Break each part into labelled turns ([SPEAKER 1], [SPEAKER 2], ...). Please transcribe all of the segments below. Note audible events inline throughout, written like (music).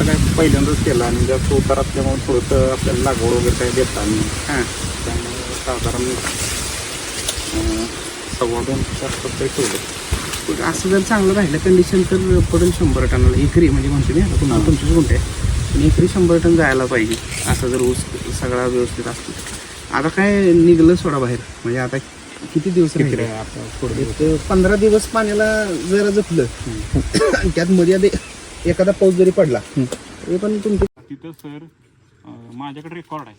[SPEAKER 1] आता काय पहिल्यांदाच केलं आणि जास्त उतार असल्यामुळे थोडंसं आपल्याला लागवड वगैरे काही देता नाही.
[SPEAKER 2] हां.
[SPEAKER 1] त्यामुळे साधारण सव्वा दोन आसपास काही ठेवलं.
[SPEAKER 2] असं जर चांगलं राहिलं कंडिशन तर पडेल शंभर टनाला. एकरी म्हणजे म्हणतो मी आता तुम्हाला तुमचीच आहे पण एकरी शंभर टन जायला पाहिजे. असं जर ऊस सगळा व्यवस्थित असतो. आता काय निघलं सोडा बाहेर. म्हणजे आता किती दिवस पंधरा दिवस पाण्याला जरा जपलं. त्यात आधी एखादा पाऊस जरी पडला तरी पण तुमचे
[SPEAKER 1] तिथं सर माझ्याकडे रेकॉर्ड आहे.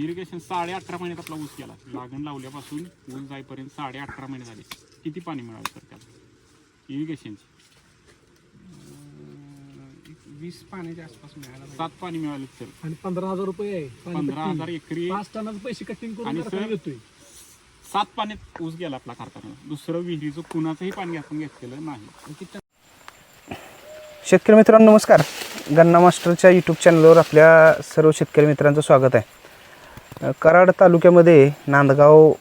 [SPEAKER 1] इरिगेशन साडे अठरा महिन्यात आपला ऊस केला लागण लावल्यापासून ऊस जाईपर्यंत साडे अठरा महिने झाले. किती पाणी मिळालं सर त्याला इरिगेशनचे
[SPEAKER 2] वीस पाण्याच्या आसपास मिळाला
[SPEAKER 1] सात पाणी मिळाले सर.
[SPEAKER 3] आणि पंधरा हजार रुपये आहे.
[SPEAKER 1] पंधरा. हजार एकरी.
[SPEAKER 3] पाच टनाचे पैसे कटिंग करून
[SPEAKER 1] आणि
[SPEAKER 3] कारखाना
[SPEAKER 1] सर-
[SPEAKER 3] घेतोय
[SPEAKER 1] सात पाण्यात ऊस गेला आपला कारखाना दुसरं विहिरीचं कुणाचंही पाणी आपण घेतलेलं नाही.
[SPEAKER 2] शेतकरी मित्रांनो नमस्कार. गन्ना मास्टरच्या यूट्यूब चॅनलवर आपल्या सर्व शेतकरी मित्रांचं स्वागत आहे. कराड तालुक्यामध्ये नांदगाव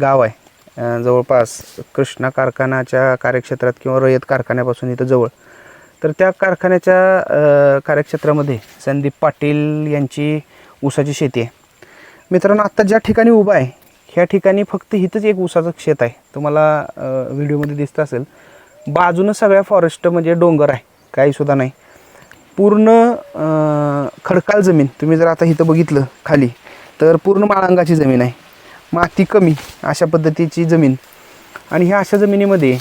[SPEAKER 2] गाव आहे. जवळपास कृष्णा कारखान्याच्या कार्यक्षेत्रात किंवा रयत कारखान्यापासून इथं जवळ. तर त्या कारखान्याच्या कार्यक्षेत्रामध्ये संदीप पाटील यांची ऊसाची शेती आहे. मित्रांनो आत्ता ज्या ठिकाणी उभा आहे ह्या ठिकाणी फक्त इथंच एक ऊसाचं शेत आहे. तुम्हाला व्हिडिओमध्ये दिसतं असेल. बाजूनं सगळ्या फॉरेस्ट म्हणजे डोंगर आहे. काहीसुद्धा नाही. पूर्ण खडकाळ जमीन तुम्ही जर आता इथं बघितलं खाली तर पूर्ण माळांगाची जमीन आहे. माती कमी अशा पद्धतीची जमीन. आणि ह्या अशा जमिनीमध्ये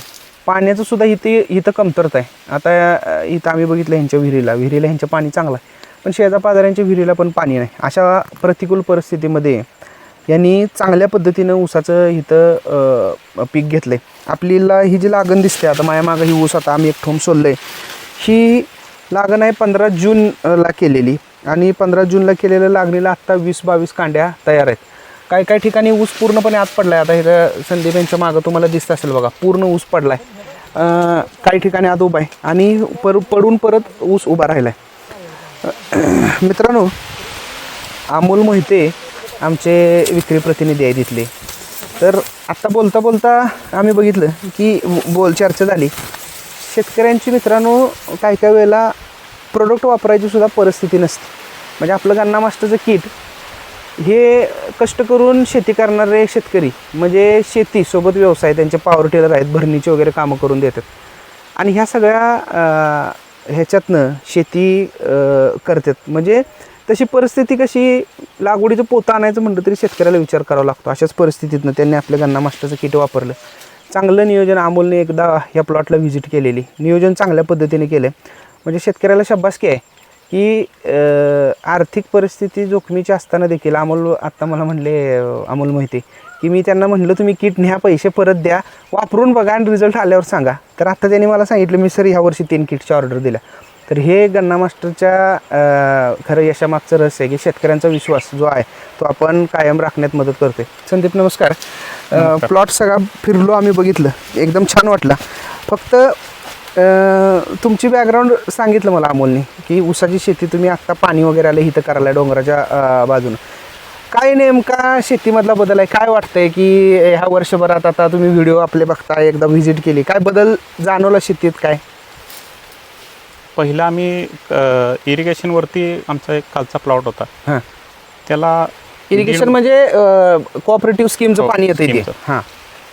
[SPEAKER 2] पाण्याचं सुद्धा इथे इथं कमतरता आहे. आता इथं आम्ही बघितलं ह्यांच्या विहिरीला. विहिरीला ह्यांचं पाणी चांगलं आहे. पण शेजापाजाऱ्यांच्या विहिरीला पण पाणी नाही. अशा प्रतिकूल परिस्थितीमध्ये यांनी चांगल्या पद्धतीनं ऊसाचं इथं पीक घेतलं आहे आपलीला ही जी लागण दिसते आता माया मागं ही ऊस आता आम्ही एक ठोम सोललं आहे ही लागण आहे पंधरा जूनला केलेली. आणि पंधरा जूनला केलेल्या लागणीला आत्ता वीस बावीस कांड्या तयार आहेत. काही काही ठिकाणी ऊस पूर्णपणे आत पडला आहे आता हे संदीप यांच्या मागं तुम्हाला दिसत असेल बघा पूर्ण ऊस पडला आहे काही ठिकाणी आत उभा आहे. आणि पर पडून परत ऊस उभा राहिला आहे (clears throat) मित्रांनो अमोल मोहिते आमचे विक्री प्रतिनिधी आहे तिथले तर आत्ता बोलता बोलता आम्ही बघितलं की बोल चर्चा झाली. शेतकऱ्यांची मित्रांनो काही काही वेळेला प्रोडक्ट वापरायची सुद्धा परिस्थिती नसते. म्हणजे आपलं गन्ना मास्टरचं किट हे कष्ट करून शेती करणारे शेतकरी म्हणजे शेतीसोबत व्यवसाय त्यांचे पॉवर टेलर आहेत भरणीचे वगैरे कामं करून देतात. आणि ह्या सगळ्या ह्याच्यातनं शेती करतात. म्हणजे तशी परिस्थिती कशी लागवडीचं पोतं आणायचं म्हटलं तरी शेतकऱ्याला विचार करावा लागतो. अशाच परिस्थितीतनं त्यांनी आपलं गन्ना मास्टरचं किट वापरलं. चांगलं नियोजन अमोलने एकदा ह्या प्लॉटला व्हिजिट केलेली. नियोजन चांगल्या पद्धतीने केलं म्हणजे शेतकऱ्याला शब्बासकी आहे की आर्थिक परिस्थिती जोखमीची असताना देखील अमोल आत्ता मला म्हणले अमोल माहिती की मी त्यांना म्हणलं तुम्ही किट न्या पैसे परत द्या वापरून बघा आणि रिझल्ट आल्यावर सांगा. तर आत्ता त्यांनी मला सांगितलं मी सर ह्या वर्षी तीन किटच्या ऑर्डर दिल्या. तर हे गन्ना मास्टरच्या खरं यशामागचं रहस्य आहे की शेतकऱ्यांचा विश्वास जो आहे तो आपण कायम राखण्यात मदत करतोय. संदीप नमस्कार. प्लॉट सगळा फिरलो आम्ही बघितलं. एकदम छान वाटला. फक्त तुमची बॅकग्राऊंड सांगितलं मला अमोलने की ऊसाची शेती तुम्ही आत्ता पाणी वगैरे आलं इथं करायला डोंगराच्या बाजूनं. काय नेमका शेतीमधला बदल आहे? काय वाटतंय की ह्या वर्षभरात आता तुम्ही व्हिडिओ आपले बघताय एकदा व्हिजिट केली. काय बदल जाणवला शेतीत? काय?
[SPEAKER 1] पहिला आम्ही इरिगेशनवरती आमचा एक कालचा प्लॉट होता
[SPEAKER 2] हां
[SPEAKER 1] त्याला
[SPEAKER 2] इरिगेशन म्हणजे कोऑपरेटिव्ह स्कीमचं पाणी येतं. हां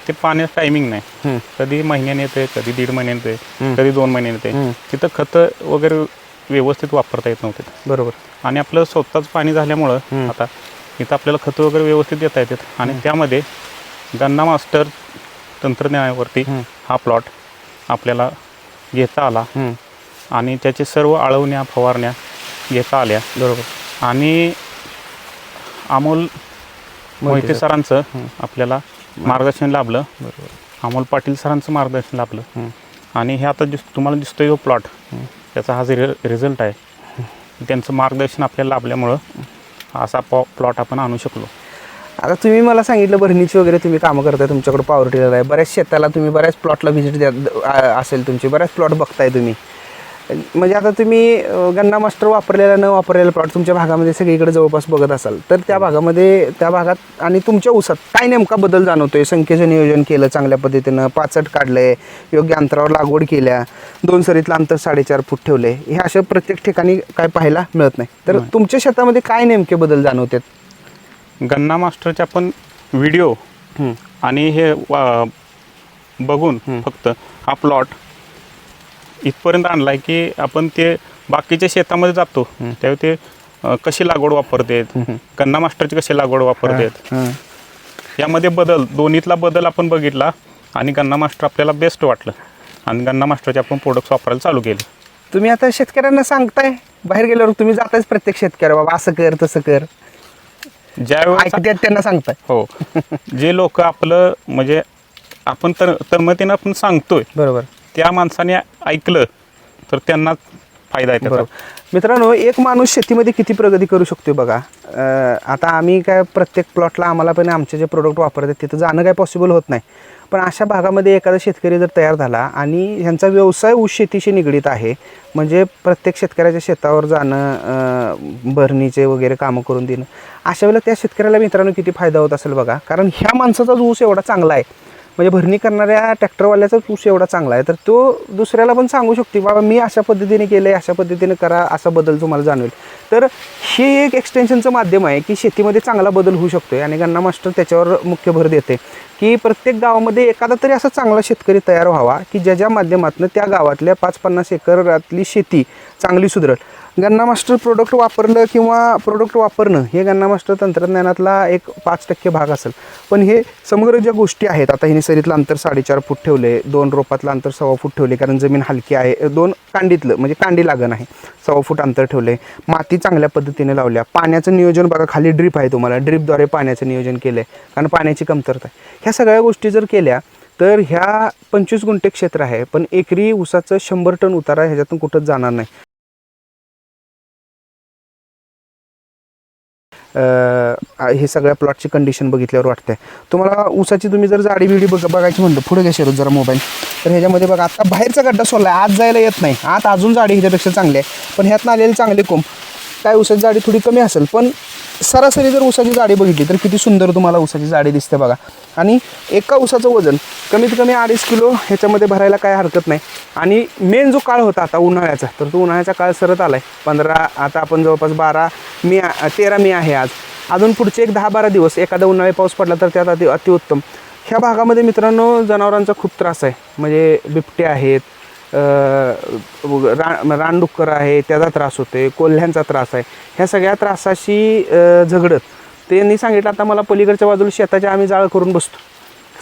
[SPEAKER 1] ते पाण्याचं टायमिंग नाही. कधी महिन्याने येते कधी दीड महिन्याने. येते कधी दोन महिन्याने. येते तिथं खतं वगैरे व्यवस्थित वापरता येत नव्हते
[SPEAKER 2] बरोबर
[SPEAKER 1] आणि आपलं स्वतःच पाणी झाल्यामुळं. आता इथं आपल्याला खतं वगैरे व्यवस्थित देता येतात आणि त्यामध्ये गन्ना मास्टर तंत्रज्ञानावरती. हा प्लॉट आपल्याला घेता आला. आणि त्याचे सर्व आळवण्या फवारण्या घेता आल्या.
[SPEAKER 2] बरोबर.
[SPEAKER 1] आणि अमोल मोहिते
[SPEAKER 2] सर.
[SPEAKER 1] सरांचं आपल्याला मार्गदर्शन लाभलं. अमोल पाटील सरांचं मार्गदर्शन लाभलं. आणि हे आता दिस तुम्हाला दिसतोय जो प्लॉट. त्याचा हा जे रिझल्ट आहे. त्यांचं मार्गदर्शन आपल्याला लाभल्यामुळं असा पॉ प्लॉट आपण आणू शकलो.
[SPEAKER 2] आता तुम्ही मला सांगितलं भरणीची वगैरे तुम्ही कामं करताय तुमच्याकडे पॉवर टिलर आहे. बऱ्याच शेताला तुम्ही बऱ्याच प्लॉटला व्हिजिट द्या असेल तुमची. बऱ्याच प्लॉट बघताय तुम्ही. म्हणजे आता तुम्ही गन्ना मास्टर वापरलेला न वापरलेला प्लॉट तुमच्या भागामध्ये सगळीकडे जवळपास बघत असाल तर त्या भागामध्ये त्या भागात आणि तुमच्या ऊसात काय नेमका बदल जाणवतोय? संख्येचं नियोजन केलं चांगल्या पद्धतीनं पाचट काढलंय योग्य अंतरावर लागवड केल्या दोन सरीतलं अंतर साडेचार फूट ठेवले हे अशा प्रत्येक ठिकाणी काय पाहायला मिळत नाही. तर तुमच्या शेतामध्ये काय नेमके बदल जाणवतात?
[SPEAKER 1] गन्ना मास्टरचे आपण व्हिडिओ. आणि हे बघून फक्त हा प्लॉट इथपर्यंत आणलाय की आपण ते बाकीच्या शेतामध्ये जातो. त्यावेळी ते अ, कशी लागवड वापरतेत? गन्ना मास्टरची कशी लागवड वापरतेत?
[SPEAKER 2] हं.
[SPEAKER 1] यामध्ये बदल दोन्हीतला बदल आपण बघितला आणि गन्ना मास्टर आपल्याला बेस्ट वाटलं. आणि गन्ना मास्टरचे आपण प्रोडक्ट्स वापरायला चालू केले.
[SPEAKER 2] तुम्ही आता शेतकऱ्यांना सांगताय बाहेर गेल्यावर तुम्ही जातायच प्रत्येक शेतकऱ्या बाबा असं कर तसं कर.
[SPEAKER 1] ज्यावेळेस
[SPEAKER 2] ऐकत्यात त्यांना सांगताय.
[SPEAKER 1] हो. जे लोक आपलं म्हणजे आपण तर तन्मतीनं आपण सांगतोय.
[SPEAKER 2] बरोबर.
[SPEAKER 1] त्या माणसाने ऐकलं तर त्यांना फायदा आहे त्याचा.
[SPEAKER 2] बरोबर मित्रांनो एक माणूस शेतीमध्ये किती प्रगती करू शकतो बघा. अं, आता आम्ही काय प्रत्येक प्लॉटला आम्हाला पण आमचे जे प्रोडक्ट वापरतात तिथं जाणं काय पॉसिबल होत नाही. पण अशा भागामध्ये एखादा शेतकरी जर तयार झाला आणि ह्यांचा व्यवसाय ऊस शेतीशी निगडीत आहे म्हणजे प्रत्येक शेतकऱ्याच्या शेतावर जाणं अं, भरणीचे वगैरे कामं करून देणं अशा वेळेला त्या शेतकऱ्याला मित्रांनो किती फायदा होत असेल बघा. कारण ह्या माणसाचा ऊस एवढा चांगला आहे म्हणजे भरणी करणाऱ्या ट्रॅक्टरवाल्याचाच ऊस एवढा चांगला आहे तर तो दुसऱ्याला पण सांगू शकतो बाबा मी अशा पद्धतीने केलं आहे अशा पद्धतीने करा असा बदल तुम्हाला जाणवेल. तर हे एक एक्सटेन्शनचं माध्यम आहे की शेतीमध्ये चांगला बदल होऊ शकतो आणि गन्ना मास्टर त्याच्यावर मुख्य भर देते की प्रत्येक गावामध्ये एखादा तरी असा चांगला शेतकरी तयार व्हावा की ज्याच्या माध्यमातून त्या गावातल्या पाच पन्नास एकरातली शेती चांगली सुधरल. गन्ना मास्टर प्रोडक्ट वापरलं किंवा प्रोडक्ट वापरणं हे गन्ना मास्टर तंत्रज्ञानातला एक पाच टक्के भाग असेल. पण हे समग्र ज्या गोष्टी आहेत आता हिने सरीतलं अंतर साडेचार फूट ठेवले दोन रोपातलं अंतर सव्वा फूट ठेवले कारण जमीन हलकी आहे दोन कांडीतलं म्हणजे कांडी लागण आहे सव्वा फूट अंतर ठेवले माती चांगल्या पद्धतीने लावल्या पाण्याचं नियोजन बघा खाली ड्रीप आहे तुम्हाला ड्रीपद्वारे पाण्याचं नियोजन केलं आहे कारण पाण्याची कमतरता आहे. ह्या सगळ्या गोष्टी जर केल्या तर ह्या पंचवीस गुंठे क्षेत्र आहे पण एकरी ऊसाचं शंभर टन उतारा ह्याच्यातून कुठंच जाणार नाही. हे सगळ्या प्लॉटची कंडिशन बघितल्यावर वाटतंय. तुम्हाला ऊसाची तुम्ही जर जाडी बिडी बघ बघायची म्हणलं पुढे घ्या जरा मोबाईल तर ह्याच्यामध्ये बघा आता बाहेरचा गड्डा सोडला आत जायला येत नाही. आत अजून जाडी ह्याच्यापेक्षा चांगली आहे. पण ह्यातनं आलेले चांगले कोंब. काय ऊसाची जाडी थोडी कमी असेल पण सरासरी जर ऊसाची जाडी बघितली तर किती सुंदर तुम्हाला ऊसाची जाडी दिसते बघा. आणि एका ऊसाचं वजन कमीत कमी अडीच किलो ह्याच्यामध्ये भरायला काय हरकत नाही. आणि मेन जो काळ होता आता उन्हाळ्याचा तर तो उन्हाळ्याचा काळ सरत आला आहे पंधरा आता आपण जवळपास बारा मे तेरा मे आहे आज. अजून पुढचे एक दहा बारा दिवस एखादा उन्हाळी पाऊस पडला तर त्यात अति अतिउत्तम. ह्या भागामध्ये मित्रांनो जनावरांचा खूप त्रास आहे. म्हणजे बिबटे आहेत रा रानडुक्कर आहे त्याचा त्रास होते कोल्ह्यांचा त्रास आहे ह्या सगळ्या त्रासाशी झगडत. त्यांनी सांगितलं आता मला पलीकडच्या बाजूला शेताच्या आम्ही जाळ करून बसतो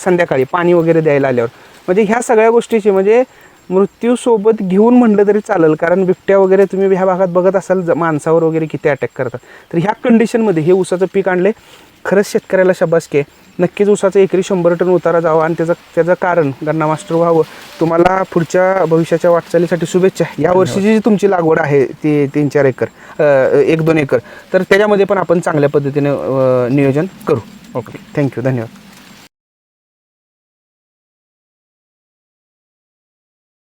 [SPEAKER 2] संध्याकाळी पाणी वगैरे द्यायला आल्यावर. म्हणजे ह्या सगळ्या गोष्टीची म्हणजे मृत्यूसोबत घेऊन म्हटलं तरी चालेल कारण बिबट्या वगैरे तुम्ही ह्या भागात बघत असाल ज- माणसावर वगैरे किती अटॅक करतात. तर ह्या कंडिशनमध्ये हे ऊसाचं पीक आणले खरंच शेतकऱ्याला शबासके नक्कीच ऊसाचं एकरी शंभर टन उतारा जावा आणि त्याचं त्याचं कारण गन्ना मास्टर व्हावं. तुम्हाला पुढच्या भविष्याच्या वाटचालीसाठी शुभेच्छा. या वर्षीची जी तुमची लागवड आहे ती तीन चार एकर एक दोन एकर तर त्याच्यामध्ये पण आपण चांगल्या पद्धतीने नियोजन करू. ओके. Thank you. धन्यवाद.